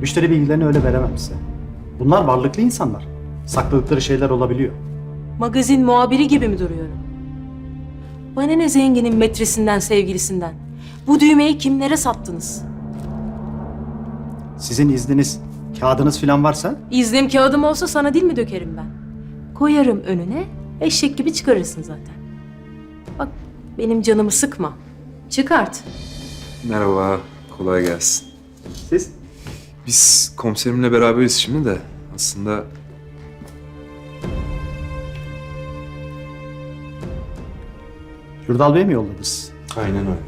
Müşteri bilgilerini öyle veremem size. Bunlar varlıklı insanlar. Sakladıkları şeyler olabiliyor. Magazin muhabiri gibi mi duruyorum? Bana ne zenginin metresinden, sevgilisinden? Bu düğmeyi kimlere sattınız? Sizin izniniz, kağıdınız falan varsa İznim kağıdım olsa sana dil mi dökerim ben? Koyarım önüne, eşek gibi çıkarırsın zaten. Bak benim canımı sıkma. Çıkart. Merhaba, kolay gelsin. siz Biz komiserimle beraberiz şimdi de aslında Yurdal Bey mi yolladınız? aynen öyle.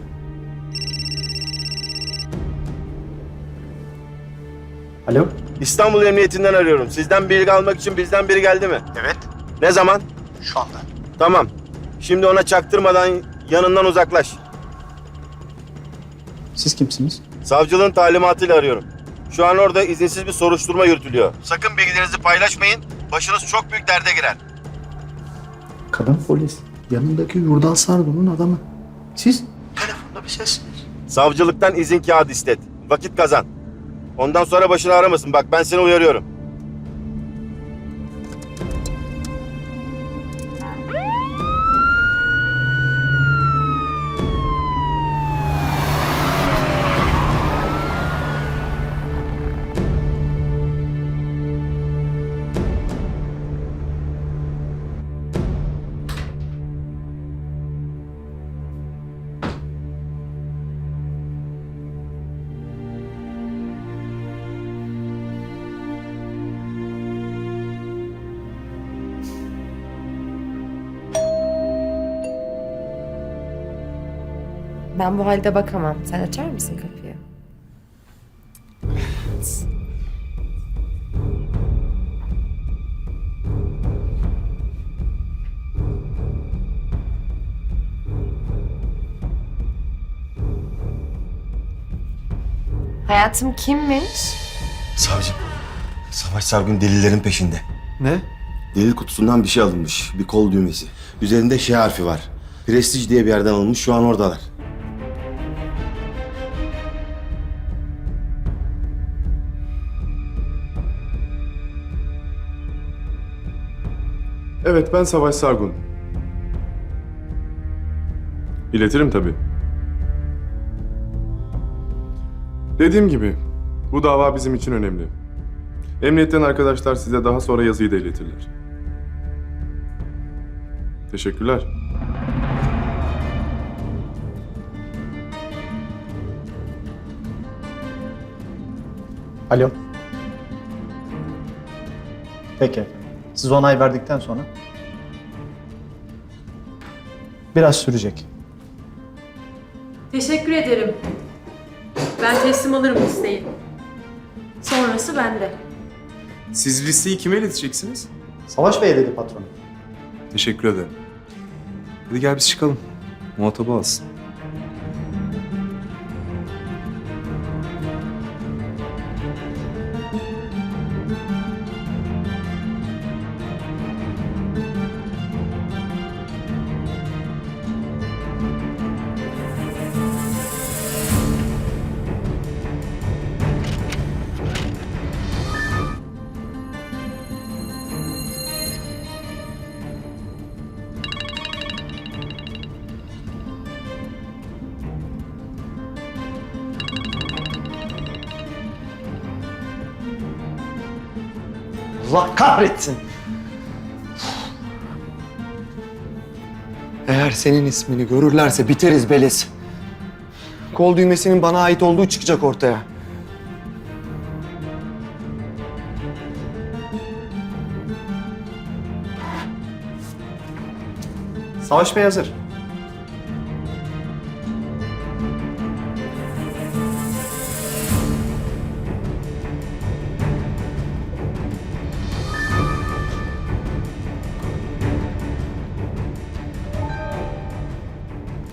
Alo? İstanbul Emniyetinden arıyorum. Sizden bilgi almak için bizden biri geldi mi? Evet. Ne zaman? Şu anda. Tamam. Şimdi ona çaktırmadan yanından uzaklaş. Siz kimsiniz? Savcılığın talimatıyla arıyorum. Şu an orada izinsiz bir soruşturma yürütülüyor. Sakın bilgilerinizi paylaşmayın. Başınız çok büyük derde girer. Kadın polis. Yanındaki Yurdal Sargun'un adamı. Siz? Telefonda bir sessiniz. Savcılıktan izin kağıdı istet. Vakit kazan. Ondan sonra başını aramasın. Bak ben seni uyarıyorum. Ben bu halde bakamam. Sen açar mısın kapıyı? Hayatım kimmiş? Savcım. Savaş Sargun delillerin peşinde. Ne? Delil kutusundan bir şey alınmış. Bir kol düğmesi. Üzerinde şey harfi var. Prestij diye bir yerden alınmış. Şu an oradalar. Evet, ben Savaş Sargun. İletirim tabii. Dediğim gibi, bu dava bizim için önemli. Emniyetten arkadaşlar size daha sonra yazıyı da iletirler. Teşekkürler. Alo. Peki. Siz onay verdikten sonra biraz sürecek. Teşekkür ederim. Ben teslim alırım listeyi. Sonrası bende. Siz listeyi kime ileteceksiniz? Savaş Bey dedi patron. Teşekkür ederim. Hadi gel biz çıkalım. Muhatabı alsın. Allah kahretsin. Eğer senin ismini görürlerse biteriz Beliz. Kol düğmesinin bana ait olduğu çıkacak ortaya. Savaş Bey hazır.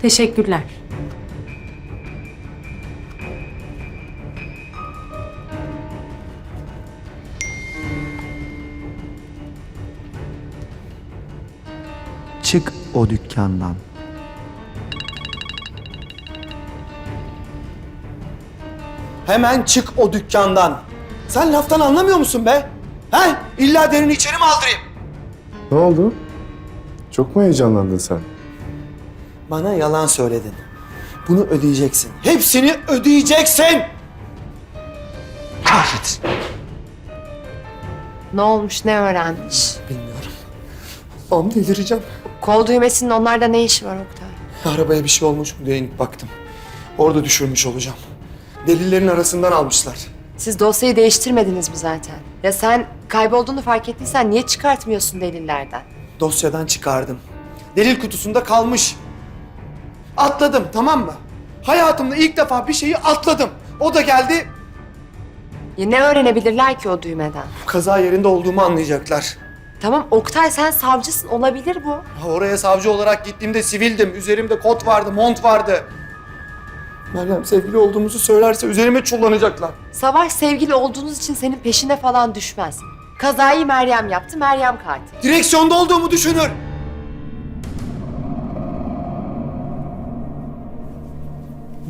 Teşekkürler. Çık o dükkandan. Hemen çık o dükkandan. Sen laftan anlamıyor musun be? He? İlla derini içeri mi aldırayım? Ne oldu? Çok mu heyecanlandın sen? Bana yalan söyledin. Bunu ödeyeceksin. Hepsini ödeyeceksin. Kahretsin. Ne olmuş, ne öğrenmiş? Bilmiyorum. Am delireceğim. Kol düğmesinin onlarda ne işi var Oktay? Arabaya bir şey olmuş mu diye inip baktım. Orada düşürmüş olacağım. Delillerin arasından almışlar. Siz dosyayı değiştirmediniz mi zaten? Ya sen kaybolduğunu fark ettiysen niye çıkartmıyorsun delillerden? Dosyadan çıkardım. Delil kutusunda kalmış. Atladım tamam mı? Hayatımda ilk defa bir şeyi atladım. O da geldi Ya ne öğrenebilirler ki o düğmeden? kaza yerinde olduğumu anlayacaklar. Tamam Oktay sen savcısın olabilir bu. Oraya savcı olarak gittiğimde sivildim. Üzerimde kot vardı, mont vardı. Meryem sevgili olduğumuzu söylerse üzerime çullanacaklar. Savaş sevgili olduğunuz için senin peşine falan düşmez. Kazayı Meryem yaptı, Meryem katil. Direksiyonda olduğumu düşünür.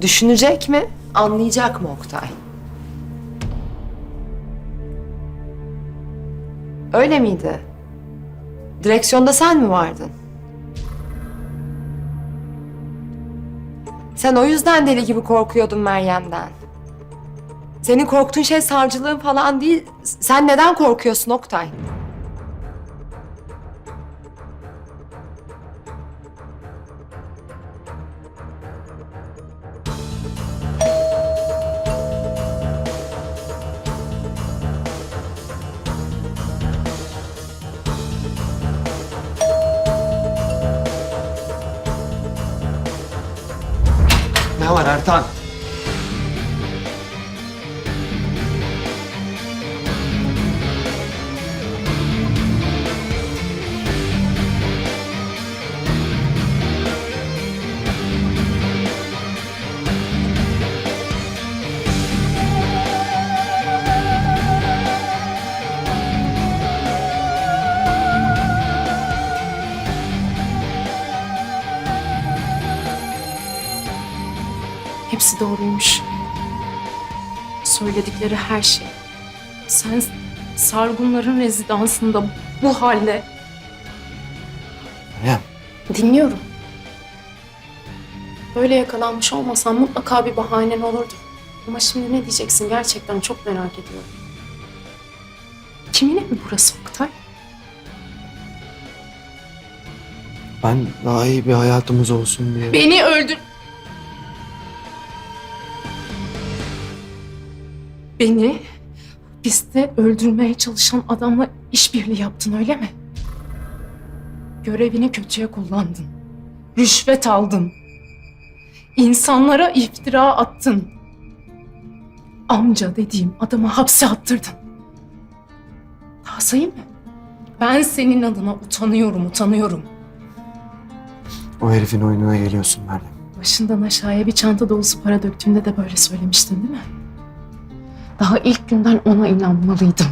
Düşünecek mi, anlayacak mı Oktay? Öyle miydi? Direksiyonda sen mi vardın? Sen o yüzden deli gibi korkuyordun Meryem'den. Senin korktuğun şey savcılığın falan değil. Sen neden korkuyorsun Oktay? Ne var Ertan? Söyledikleri her şey. Sen Sargunların rezidansında bu halde. Meryem. Dinliyorum. Böyle yakalanmış olmasan mutlaka bir bahanen olurdu. Ama şimdi ne diyeceksin gerçekten çok merak ediyorum. Kimin evi burası Oktay? Ben daha iyi bir hayatımız olsun diye. Beni öldür... Beni hapiste öldürmeye çalışan adamla işbirliği yaptın öyle mi? Görevini kötüye kullandın. Rüşvet aldın. İnsanlara iftira attın. Amca dediğim adamı hapse attırdın. Daha sayayım mı? Ben senin adına utanıyorum, utanıyorum. O herifin oyununa geliyorsun Meryem. Başından aşağıya bir çanta dolusu para döktüğünde de böyle söylemiştin değil mi? Daha ilk günden ona inanmalıydım.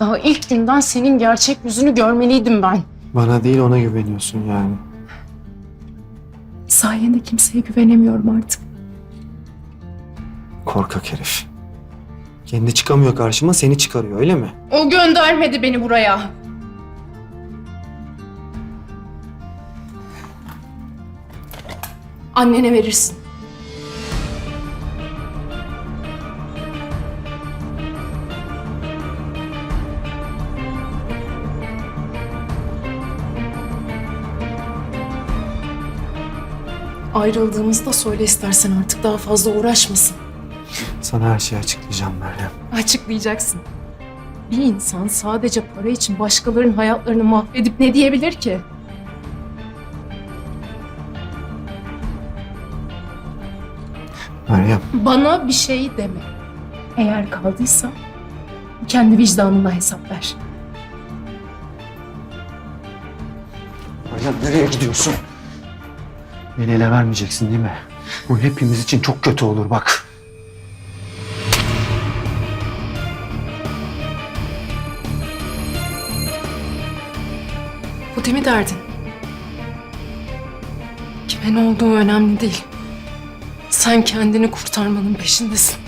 Daha ilk günden senin gerçek yüzünü görmeliydim ben. Bana değil ona güveniyorsun yani. Sayende kimseye güvenemiyorum artık. Korkak herif. Kendi çıkamıyor karşıma seni çıkarıyor öyle mi? O göndermedi beni buraya. Annene verirsin. Ayrıldığımızda söyle istersen artık daha fazla uğraşmasın. Sana her şeyi açıklayacağım Meryem. Açıklayacaksın. Bir insan sadece para için başkalarının hayatlarını mahvedip ne diyebilir ki? Meryem. Bana bir şey deme. Eğer kaldıysa kendi vicdanına hesap ver. Meryem nereye gidiyorsun? Beni ele vermeyeceksin değil mi? Bu hepimiz için çok kötü olur bak. Bu değil mi derdin? Kime ne olduğu önemli değil. Sen kendini kurtarmanın peşindesin.